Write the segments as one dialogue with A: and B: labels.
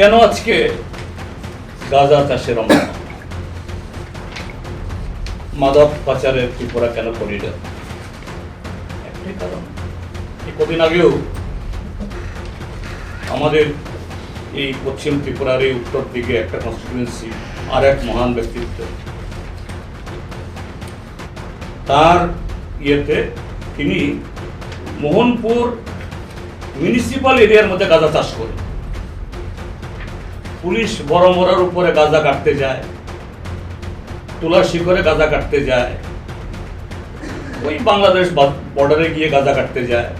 A: কেন আজকে গাঁজা চাষের রমনা মাদক পাচারের ত্রিপুরা কেন করিডর একটাই কারণ। কদিন আগেও আমাদের এই পশ্চিম ত্রিপুরার এই উত্তর দিকে একটা কনস্টিটুয়েন্সি আর এক মহান ব্যক্তিত্ব। তার ইয়েতে তিনি মোহনপুর মিউনিসিপাল এরিয়ার মধ্যে গাঁজা চাষ করে পুলিশ বড় মরার উপরে গাঁজা কাটতে যায়, তুলার শিখরে গাঁজা কাটতে যায়, ওই বাংলাদেশ বর্ডারে গিয়ে গাঁজা কাটতে যায়।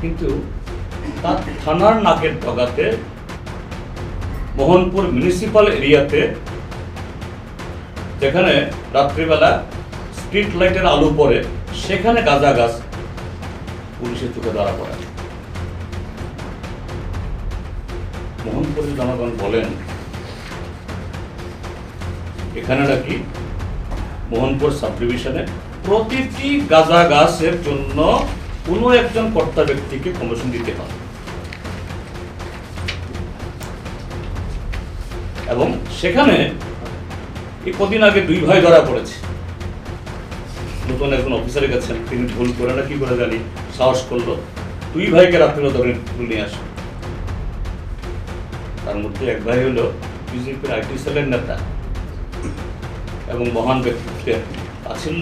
A: কিন্তু তার থানার নাকের ডগাতে মোহনপুর মিউনিসিপাল এরিয়াতে, যেখানে রাত্রিবেলা স্ট্রিট লাইটের আলো পড়ে, সেখানে গাঁজা গাছ পুলিশের চোখে ধরা পড়ে। মোহনপুরের জনগণ বলেন, এখানে নাকি মোহনপুর সাব ডিভিশনে প্রতিটি গাঁজা গাছের জন্য কোনো একজন কর্তা ব্যক্তিকে কমিশন দিতে হবে এবং সেখানে এই কদিন আগে দুই ভাই ধরা পড়েছে। নতুন একজন অফিসারে গেছেন তিনি ভুল করে না কি করে জানি সাহস করল। দুই ভাইকে রাত্রে ধরে নিয়ে আসে তার মধ্যে এক ভাই হলো বিজেপির আইটি সেলের নেতা এবং মহান ব্যক্তিত্বের আছেন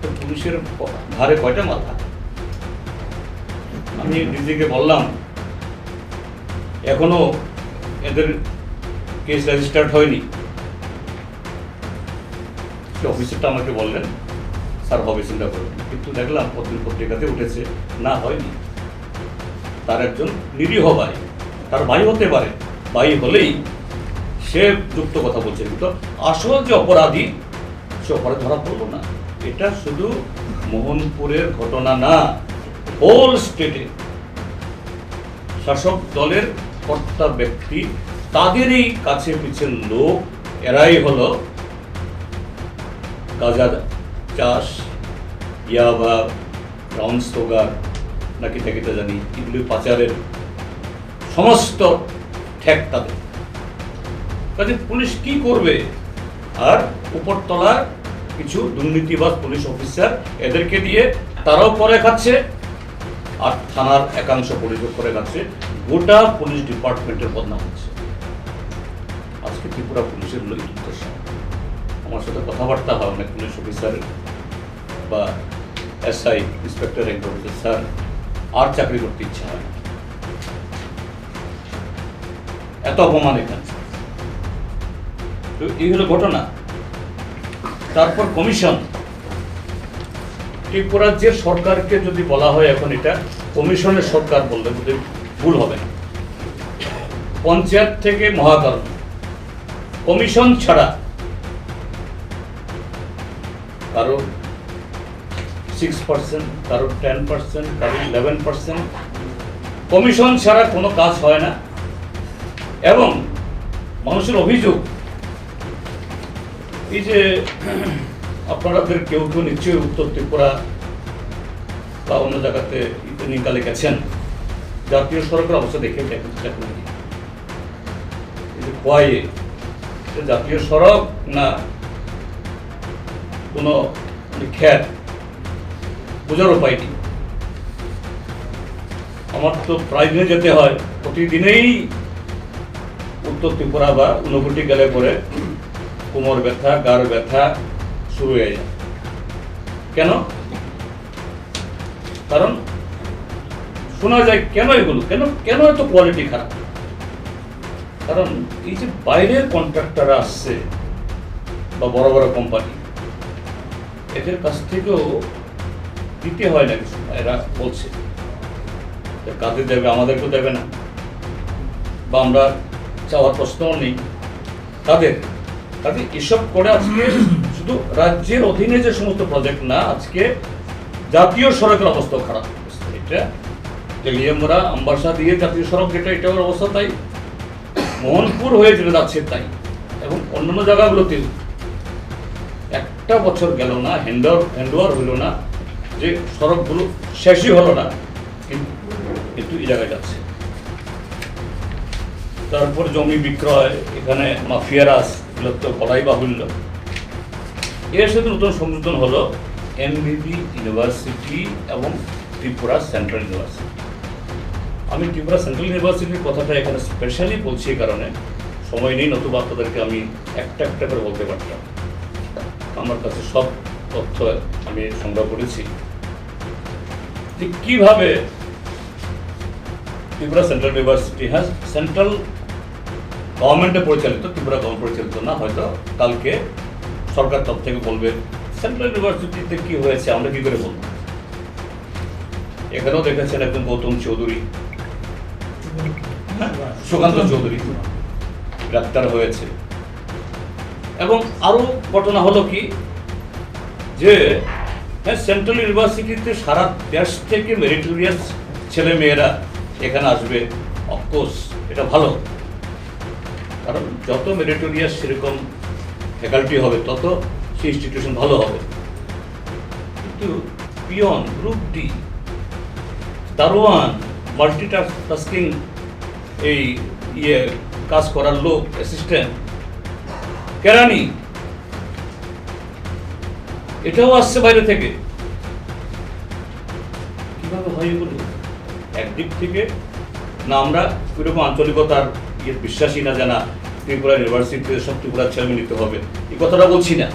A: তো পুলিশের ঘাড়ে কয়টা মাথা? আমি ডিজিকে বললাম, এখনও এদের কেস রেজিস্টার্ড হয়নি। সে অফিসারটা আমাকে বললেন, স্যার, হবে চিন্তা করবেন কিন্তু দেখলাম পত্রিক পত্রিকাতে উঠেছে, না, হয়নি। তার একজন নিরীহ ভাই। তার ভাই হতে পারে। ভাই হলেই সে যুক্ত কথা বলছে কিন্তু আসল যে অপরাধী, সে অপরাধ ধরা পড়ল না। এটা শুধু মোহনপুরের ঘটনা না হোল স্টেটে শাসক দলের কর্তা ব্যক্তি তাদেরই কাছে পিছের লোক, এরাই হলো গাঁজা চাষ, ইয়াবা ব্রাউন সুগার, নাকি তাকিতে জানি, এগুলি পাচারের সমস্ত ঠেক তাদের। কাজে পুলিশ কি করবে? আর উপরতলার কিছু দুর্নীতিবাজ পুলিশ অফিসার এদেরকে দিয়ে তারাও করে খাচ্ছে, আর থানার একাংশ পুলিশ করে খাচ্ছে। গোটা পুলিশ ডিপার্টমেন্টের বদনাম হচ্ছে। আজকে ত্রিপুরা পুলিশের এই দুর্দশা আমার সাথে কথাবার্তা হয় অনেক পুলিশ অফিসার বা এসআই, ইন্সপেক্টর র্যাঙ্ক স্যার আর চাকরি করতে ইচ্ছা হয় এত অপমান এখানে। তো এই হলো ঘটনা। তারপর কমিশন। ত্রিপুরার যে সরকারকে যদি বলা হয় এখন এটা, কমিশনের সরকার বললে বোধহয় ভুল হবে না। পঞ্চায়েত থেকে মহাকরণ কমিশন ছাড়া কারও সিক্স পার্সেন্ট কারও টেন পার্সেন্ট কারও ইলেভেন পার্সেন্ট কমিশন ছাড়া কোনো কাজ হয় না। এবং মানুষের অভিযোগ, এই যে আপনাদের কেউ কেউ নিশ্চয়ই উত্তর ত্রিপুরা বা অন্য জায়গাতে ইদানিংকালে গেছেন, জাতীয় সড়কের অবস্থা দেখে দেখেন দেখুন জাতীয় সড়ক না কোনো খ্যাত? বোঝার উপায় নেই আমার তো প্রায় দিনে যেতে হয়, প্রতিদিনেই উত্তর ত্রিপুরা বা ঊনকোটি গেলে পরে কোমর ব্যথা, গার ব্যথা শুরু হয়ে যায়। কেন? কারণ শোনা যায়, কেন এগুলো? কেন কেন এত কোয়ালিটি খারাপ? কারণ এই যে বাইরের কন্ট্রাক্টররা আসছে বা বড় বড় কোম্পানি এদের কাছ থেকেও দিতে হয় না কিছু, এরা বলছে কাদের দেবে, আমাদেরকেও দেবে না। বা আমরা চাওয়ার প্রশ্নও নেই। তাদের কাজে এসব করে আজকে শুধু রাজ্যের অধীনে যে সমস্ত প্রজেক্ট না, আজকে জাতীয় সড়কের অবস্থা খারাপ। এটা তেলিয়ামরা আম্বাসা দিয়ে জাতীয় সড়ক যেটা এটার অবস্থা তাই। মোহনপুর হয়ে যেটা যাচ্ছে তাই, এবং অন্যান্য জায়গাগুলোতে। একটা বছর গেল না হ্যান্ডওভার হ্যান্ডওভার হলো না, যে সড়কগুলো শেষই হলো না, কিন্তু এই জায়গায় যাচ্ছে। তারপর জমি বিক্রয়, এখানে মাফিয়ারাস এগুলো তো বাহুল্য। এর সাথে নতুন সংযোজন হলো এমবিবি ইউনিভার্সিটি এবং ত্রিপুরা সেন্ট্রাল ইউনিভার্সিটি আমি ত্রিপুরা সেন্ট্রাল ইউনিভার্সিটির কথাটা এখানে স্পেশালি বলছি এই কারণে। সময় নেই, নতুবা আপনাদেরকে আমি একটা একটা করে বলতে পারতাম। আমার কাছে সব তথ্য আমি সংগ্রহ করেছি। যে কীভাবে ত্রিপুরা সেন্ট্রাল ইউনিভার্সিটি হ্যাঁ সেন্ট্রাল গভর্নমেন্টে পরিচালিত, ত্রিপুরা গভর্নমেন্ট পরিচালিত না, হয়তো কালকে সরকার তরফ থেকে বলবে সেন্ট্রাল ইউনিভার্সিটিতে কি হয়েছে? আমরা কি করে বলব? এখানেও দেখেছেন একজন গৌতম চৌধুরী। সুকান্ত চৌধুরী। গ্রেপ্তার হয়েছে। এবং আরও ঘটনা হলো কি? যে হ্যাঁ সেন্ট্রাল ইউনিভার্সিটিতে সারা দেশ থেকে মেরিটোরিয়াস ছেলে মেয়েরা এখানে আসবে। অফকোর্স এটা ভালো। কারণ যত মেরিটোরিয়াস সেরকম ফ্যাকাল্টি হবে, তত সেই ইনস্টিটিউশন ভালো হবে। কিন্তু পিয়ন গ্রুপ ডি দারোয়ান মাল্টিটাস্কিং এই ইয়ে কাজ করার লোক অ্যাসিস্ট্যান্ট কেরানি, এটাও আসছে বাইরে থেকে। কীভাবে হয় এগুলো? একদিক থেকে না আমরা ওইরকম আঞ্চলিকতার ইয়ে বিশ্বাসী না জানা ত্রিপুরা ইউনিভার্সিটিতে সব ত্রিপুরার ছেলে নিতে হবে। এই কথাটা বলছি না।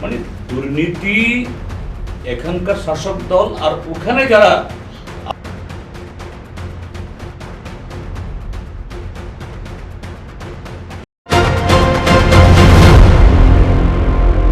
A: মানে দুর্নীতি, এখানকার শাসক দল আর ওখানে যারা